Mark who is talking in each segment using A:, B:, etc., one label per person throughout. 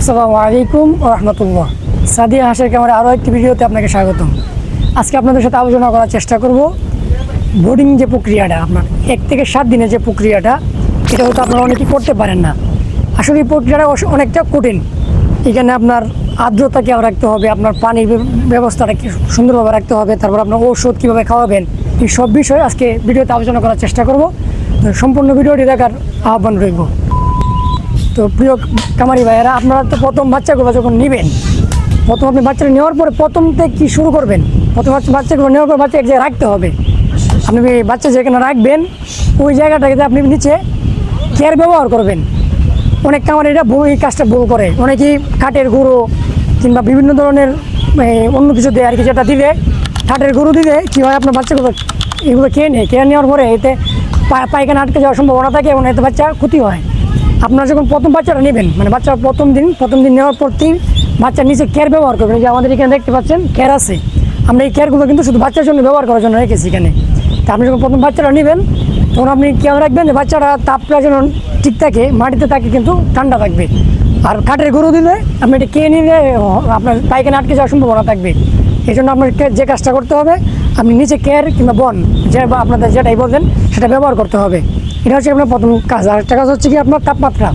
A: আসসালামু আলাইকুম রহমতুল্লাহ। সাদিয়া হাসের ক্যামেরা আরও একটি ভিডিওতে আপনাকে স্বাগতম। আজকে আপনাদের সাথে আলোচনা করার চেষ্টা করব বোর্ডিং যে প্রক্রিয়াটা, আপনার এক থেকে সাত দিনের যে প্রক্রিয়াটা, এটা হয়তো আপনারা অনেকেই করতে পারেন না। আসলে এই প্রক্রিয়াটা অনেকটা কঠিন। এখানে আপনার আর্দ্রতা কেউ রাখতে হবে, আপনার পানির ব্য- ব্যবস্থাটা সুন্দরভাবে রাখতে হবে, তারপর আপনার ঔষধ কীভাবে খাওয়াবেন, এই সব বিষয়ে আজকে ভিডিওতে আলোচনা করার চেষ্টা করব। সম্পূর্ণ ভিডিওটি দেখার আহ্বান রইব তো প্রিয় কামারি ভাইয়েরা, আপনারা তো প্রথম বাচ্চাগুলো যখন নেবেন, প্রথম আপনি বাচ্চাটা নেওয়ার পরে প্রথম থেকে কী শুরু করবেন? প্রথম বাচ্চা বাচ্চাগুলো নেওয়ার পর বাচ্চা এক জায়গায় রাখতে হবে। আপনি বাচ্চা যেখানে রাখবেন, ওই জায়গাটাকে আপনি নিচে কেয়ার ব্যবহার করবেন। অনেক কামারিরা ভুল, এই কাজটা ভুল করে। অনেকেই কাঠের গুঁড়ো কিংবা বিভিন্ন ধরনের অন্য কিছু দেয় আর কি, যেটা দিলে কাঠের গুঁড়ো দিলে কী হয়, আপনার বাচ্চাগুলো এগুলো খেয়ে নেয়। খেয়ে নেওয়ার পরে এতে পায়খানা আটকে যাওয়ার সম্ভাবনা থাকে এবং এতে বাচ্চা ক্ষতি হয়। আপনারা যখন প্রথম বাচ্চাটা নেবেন মানে বাচ্চা প্রথম দিন প্রথম দিন নেওয়ার পর দিন বাচ্চার নিচে কেয়ার ব্যবহার করবেন। যে আমাদের এখানে দেখতে পাচ্ছেন কেয়ার আছে। আমরা এই কেয়ারগুলো কিন্তু শুধু বাচ্চার জন্য ব্যবহার করার জন্য রেখেছি এখানে। তা আপনি যখন প্রথম বাচ্চাটা নেবেন, তখন আপনি খেয়াল রাখবেন যে বাচ্চাটা তাপটা যেন ঠিক থাকে, মাটিতে থাকে কিন্তু ঠান্ডা থাকবে। আর কাঠের গরু দিলে আপনি এটা খেয়ে নিলে আপনার পায়খানা আটকে যাওয়ার সম্ভাবনা থাকবে। এই জন্য আপনাকে যে কাজটা করতে হবে, আপনি নিচে কেয়ার কিংবা বন, যে আপনাদের যেটাই বলবেন সেটা ব্যবহার করতে হবে। এটা হচ্ছে আপনার প্রথম কাজ। আর একটা কাজ হচ্ছে কি আপনার তাপমাত্রা।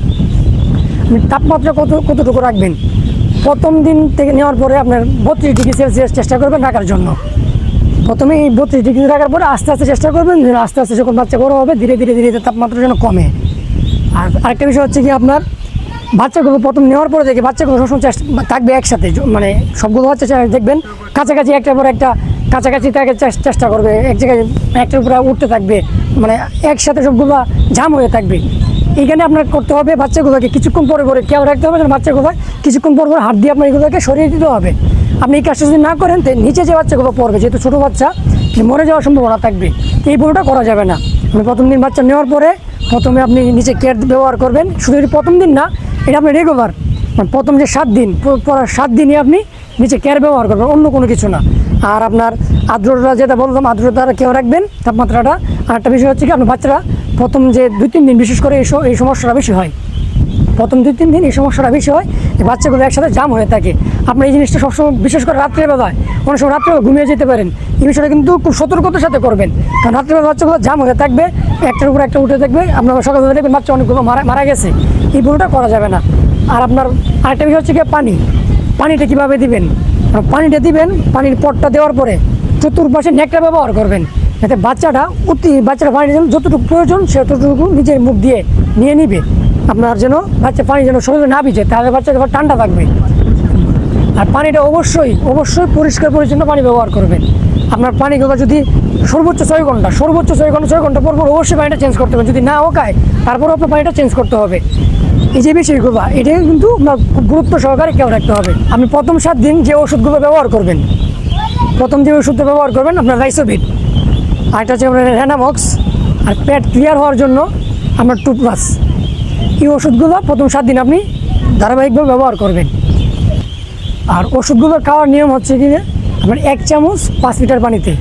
A: আপনি তাপমাত্রা কত কতটুকু রাখবেন? প্রথম দিন থেকে নেওয়ার পরে আপনার বত্রিশ ডিগ্রি সেলসিয়াস চেষ্টা করবেন রাখার জন্য। প্রথমে এই বত্রিশ ডিগ্রি রাখার পরে আস্তে আস্তে চেষ্টা করবেন আস্তে আস্তে যখন বাচ্চা বড়ো হবে ধীরে ধীরে ধীরে তাপমাত্রা যেন কমে। আর আরেকটা বিষয় হচ্ছে কি আপনার বাচ্চাগুলো প্রথম নেওয়ার পরে দেখে বাচ্চাগুলো সবসময় চেষ্টা থাকবে একসাথে মানে সবগুলো বাচ্চা দেখবেন কাছাকাছি একটার পর একটা কাছাকাছি চেস- চেষ্টা করবে, এক জায়গায় একটার উপরে উঠতে থাকবে মানে একসাথে সবগুলো জাম হয়ে থাকবে। এইখানে আপনার করতে হবে বাচ্চাগুলোকে কিছুক্ষণ পরে পরে খেয়াল রাখতে হবে বাচ্চাগুলো কিছুক্ষণ পর পর হাত দিয়ে আপনার এগুলোকে সরিয়ে দিতে হবে। আপনি এই কাজটা যদি না করেন, তো নিচে যে বাচ্চাগুলো পড়বে, যেহেতু ছোটো বাচ্চা মরে যাওয়ার সম্ভাবনা থাকবে। এই পুরোটা করা যাবে না। আপনি প্রথম দিন বাচ্চা নেওয়ার পরে প্রথমে আপনি নিচে কেয়ার ব্যবহার করবেন। শুধু প্রথম দিন না এটা আপনি রেগুলার প্রথম যে সাত দিন পরার সাত দিনই আপনি নিচে কেয়ার ব্যবহার করবেন, অন্য কোনো কিছু না। আর আপনার আর্দ্রতা যেটা বললাম, আর্দ্রতা কেউ রাখবেন, তাপমাত্রাটা। আর একটা বিষয় হচ্ছে কি, আপনার বাচ্চারা প্রথম যে দুই, তিন দিন বিশেষ করে এই সমস্যাটা বেশি হয়। প্রথম দুই, তিন দিন এই সমস্যাটা বেশি হয় যে বাচ্চাগুলো একসাথে জাম হয়ে থাকে। আপনি এই জিনিসটা সবসময় বিশেষ করে রাত্রেবেলায়, অনেক সময় রাত্রে ঘুমিয়ে যেতে পারেন। এই বিষয়টা কিন্তু খুব সতর্কতার সাথে করবেন। কারণ রাত্রেবেলা বাচ্চাগুলো জাম হয়ে থাকবে, একটার উপর একটা উঠে থাকবে। আপনার সকালে দেখবেন বাচ্চা অনেকগুলো মারা মারা গেছে। এই ভুলটা করা যাবে না। আর আপনার আরেকটা বিষয় হচ্ছে কি পানি। পানিটা কীভাবে দিবেন? পানিটা দিবেন, পানির পটটা দেওয়ার পরে চতুর্পাশে নেকটা ব্যবহার করবেন। যাতে বাচ্চাটা অতি বাচ্চাটা পানি যেন যতটুকু প্রয়োজন, সে ততটুকু নিজের মুখ দিয়ে নিয়ে নিবে। আপনার যেন বাচ্চা পানি যেন শরীরে না ভিজে, তাহলে বাচ্চা যখন ঠান্ডা থাকবে। আর পানিটা অবশ্যই অবশ্যই পরিষ্কার পরিচ্ছন্ন পানি ব্যবহার করবেন। আপনার পানি পানিগুলো যদি সর্বোচ্চ ছয় ঘণ্টা, সর্বোচ্চ ছয় ঘণ্টা ছয় ঘণ্টা পর পর অবশ্যই পানিটা চেঞ্জ করতে হবে। যদি না ওকায়, তারপরও আপনার পানিটা চেঞ্জ করতে হবে। এই যে বিষয়গুলো এটাই কিন্তু আপনার খুব গুরুত্ব সহকারে কেউ রাখতে হবে। আপনি প্রথম সাত দিন যে ওষুধগুলো ব্যবহার করবেন, প্রথম যে ওষুধটা ব্যবহার করবেন আপনার রাইসোভিট আরেকটা হচ্ছে আপনার র্যানামক্স আর পেট ক্লিয়ার হওয়ার জন্য আপনার টু প্লাস এই ওষুধগুলো প্রথম সাত দিন আপনি ধারাবাহিকভাবে ব্যবহার করবেন। আর ওষুধগুলো খাওয়ার নিয়ম হচ্ছে কি আপনার এক চামচ পাঁচ লিটার পানিতে।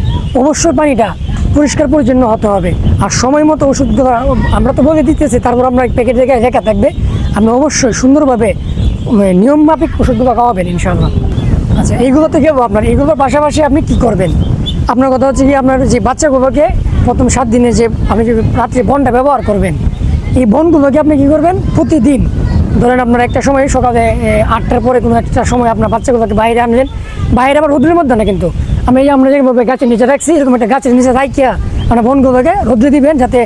A: অবশ্যই পানিটা পরিষ্কার পরিচ্ছন্ন হতে হবে। আর সময় মতো ওষুধগুলো আমরা তো বলে দিতেছি, তারপর আমরা প্যাকেট জায়গায় রেখা থাকবে। আপনি অবশ্যই সুন্দরভাবে নিয়ম মাফিক ওষুধগুলো খাওয়াবেন ইনশাআল্লাহ। আচ্ছা এইগুলো থেকে আপনার, এইগুলোর পাশাপাশি আপনি কি করবেন? আপনার কথা হচ্ছে কি, আপনার যে বাচ্চাগুলোকে প্রথম সাত দিনে যে, আপনি যে রাত্রে বনটা ব্যবহার করবেন এই বনগুলোকে আপনি কি করবেন? প্রতিদিন, ধরেন আপনার একটা সময় সকালে আটটার পরে কোনো একটা সময় আপনার বাচ্চাগুলোকে বাইরে আনলেন। বাইরে আবার রোদ্রের মধ্যে না কিন্তু? আমি এই আমরা যেভাবে গাছের নিচে রাখছি, এরকম একটা গাছের নিচে রাখিয়া মানে বনগুলোকে রোদ্রে দিবেন যাতে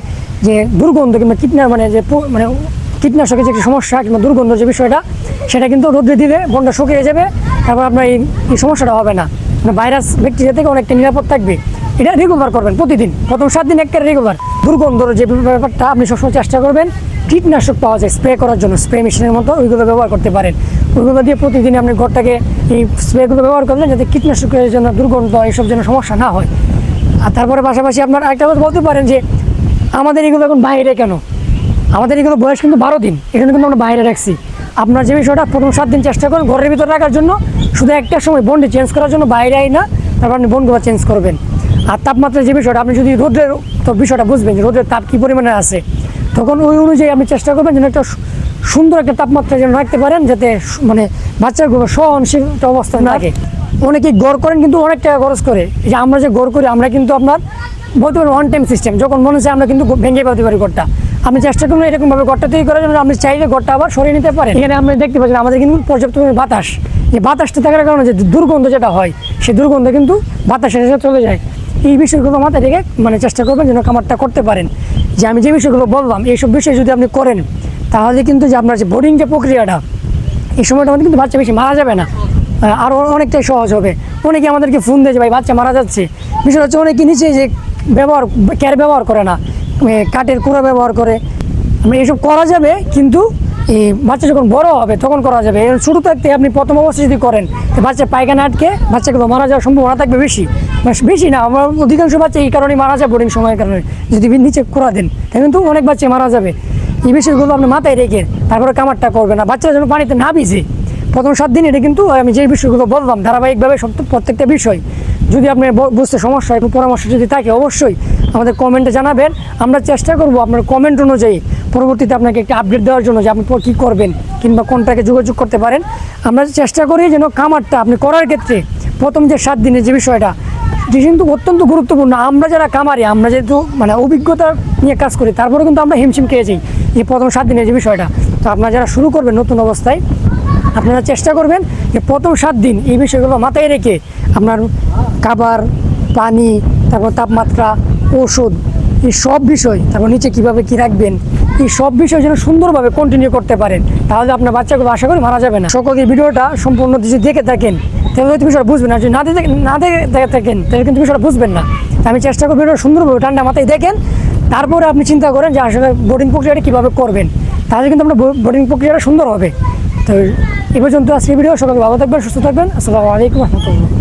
A: যে দুর্গন্ধ কিংবা কীটনা মানে যে মানে কীটনাশকের যে সমস্যা কিংবা দুর্গন্ধ যে বিষয়টা, সেটা কিন্তু রোদ্রে দিলে বনটা শুকিয়ে যাবে। তারপর আপনার এই এই সমস্যাটা হবে না। মানে ভাইরাস, ব্যাকটেরিয়া থেকে অনেকটা নিরাপদ থাকবে। এটা রেগুলার করবেন প্রতিদিন। প্রথম সাত দিন একটা রেগুলার দুর্গন্ধর যে ব্যাপারটা আপনি সবসময় চেষ্টা করবেন, কীটনাশক পাওয়া যায় স্প্রে করার জন্য স্প্রে মেশিনের মতো ওইগুলো ব্যবহার করতে পারেন। ওইগুলো দিয়ে প্রতিদিন আপনি ঘরটাকে এই স্প্রেগুলো ব্যবহার করলেন যাতে কীটনাশকের জন্য দুর্গন্ধ এইসব যেন সমস্যা না হয়। আর তারপরে পাশাপাশি আপনার আরেকটা কথা বলতে পারেন যে, আমাদের এগুলো এখন বাইরে কেন? আমাদের এগুলো বয়স কিন্তু বারো দিন, এখানে কিন্তু আমরা বাইরে রাখছি। আপনার যে বিষয়টা, প্রথম সাত দিন চেষ্টা করেন ঘরের ভিতরে রাখার জন্য। শুধু একটা সময় বন্ডে চেঞ্জ করার জন্য বাইরে আই না, তারপর আপনি বন্ডগুলো চেঞ্জ করবেন। আর তাপমাত্রা যে বিষয়টা আপনি যদি রোদের তো বিষয়টা বুঝবেন যে রোদের তাপ কী পরিমাণে আছে তখন ওই অনুযায়ী আপনি চেষ্টা করবেন যেন একটা সুন্দর একটা তাপমাত্রা যেন রাখতে পারেন যাতে মানে বাচ্চার সহনশীল একটা অবস্থা থাকে। অনেকেই গড় করেন কিন্তু অনেক টাকা খরচ করে। যে আমরা যে গড় করি আমরা কিন্তু আপনার বলতে পারি ওয়ান টাইম সিস্টেম যখন মনে হচ্ছে আমরা কিন্তু ভেঙে পেতে পারি গড়টা আমি চেষ্টা করব এরকমভাবে গড়টা তৈরি করার জন্য। আপনি চাইলে গড়টা আবার সরিয়ে নিতে পারেন। এখানে আপনি দেখতে পাচ্ছেন আমাদের কিন্তু পর্যাপ্ত বাতাস। যে বাতাসটা থাকার কারণে যে দুর্গন্ধ যেটা হয় সেই দুর্গন্ধ কিন্তু বাতাসের সাথে চলে যায়। এই বিষয়গুলো মাথায় রেখে মানে চেষ্টা করবেন যেন কামারটা করতে পারেন। যে আমি যে বিষয়গুলো বললাম, এইসব বিষয় যদি আপনি করেন, তাহলে কিন্তু যে আপনার যে বোর্ডিং যে প্রক্রিয়াটা, এই সময়টা মধ্যে কিন্তু বাচ্চা বেশি মারা যাবে না। আরও অনেকটাই সহজ হবে। অনেকে আমাদেরকে ফোন দিয়েছে ভাই, বাচ্চা মারা যাচ্ছে। বিষয় হচ্ছে অনেকে নিচে যে ব্যবহার ক্যার ব্যবহার করে না। কাঠের কুড়া ব্যবহার করে। আমরা এসব করা যাবে, কিন্তু এই বাচ্চা যখন বড় হবে, তখন করা যাবে। শুরু থাকতে আপনি প্রথম অবস্থায় যদি করেন বাচ্চা পায়খানা আটকে বাচ্চাগুলো মারা যাওয়ার সম্ভাবনা থাকবে বেশি। বেশি না, আমার অধিকাংশ বাচ্চা এই কারণেই মারা যায় বোর্ডিং সময়ের কারণে। যদি নিচে করা দেন তাই কিন্তু অনেক বাচ্চা মারা যাবে। এই বিষয়গুলো আপনি মাথায় রেখে তারপরে কামারটা করবে না। বাচ্চারা যেন পানিতে না ভিজে। প্রথম সাত দিন এটা কিন্তু আমি যে বিষয়গুলো বললাম, ধারাবাহিকভাবে সব প্রত্যেকটা বিষয়। যদি আপনার বুঝতে সমস্যা হয় পরামর্শ যদি থাকে, অবশ্যই আমাদের কমেন্টে জানাবেন। আমরা চেষ্টা করব আপনার কমেন্ট অনুযায়ী পরবর্তীতে আপনাকে একটা আপডেট দেওয়ার জন্য যে আপনি কী করবেন কিংবা কোনটাকে যোগাযোগ করতে পারেন, আমরা চেষ্টা করি যেন কামারটা আপনি করার ক্ষেত্রে প্রথম যে সাত দিনের যে বিষয়টা এটি কিন্তু অত্যন্ত গুরুত্বপূর্ণ। আমরা যারা কামারি আমরা যেহেতু মানে অভিজ্ঞতা নিয়ে কাজ করি তারপরে কিন্তু আমরা হিমশিম খেয়েছি এই প্রথম সাত দিনের যে বিষয়টা। তো আপনারা যারা শুরু করবেন নতুন অবস্থায়, আপনারা চেষ্টা করবেন যে প্রথম সাত দিন এই বিষয়গুলো মাথায় রেখে আপনার খাবার, পানি, তারপর তাপমাত্রা ওষুধ এই সব বিষয়, তারপর নিচে কীভাবে কি রাখবেন, এই সব বিষয় যেন সুন্দরভাবে কন্টিনিউ করতে পারেন, তাহলে আপনার বাচ্চাগুলো আশা করি মারা যাবে না। সকলের ভিডিওটা সম্পূর্ণ যদি দেখে থাকেন, তাহলে হয়তো বিষয়টা বুঝবেন না। যদি না দেখে না দেখে থাকেন, তাহলে কিন্তু বিষয়টা বুঝবেন না। আমি চেষ্টা করব ভিডিওটা সুন্দরভাবে ঠান্ডা মাথায় দেখেন, তারপরে আপনি চিন্তা করেন যে আসলে বোর্ডিং প্রক্রিয়াটা কীভাবে করবেন। তাহলে কিন্তু আপনার বোর্ডিং প্রক্রিয়াটা সুন্দর হবে। তো এ পর্যন্ত আজকে ভিডিও সকালে ভালো থাকবেন, সুস্থ থাকবেন। আসসালামু আলাইকুম রহমতুল্লাহ।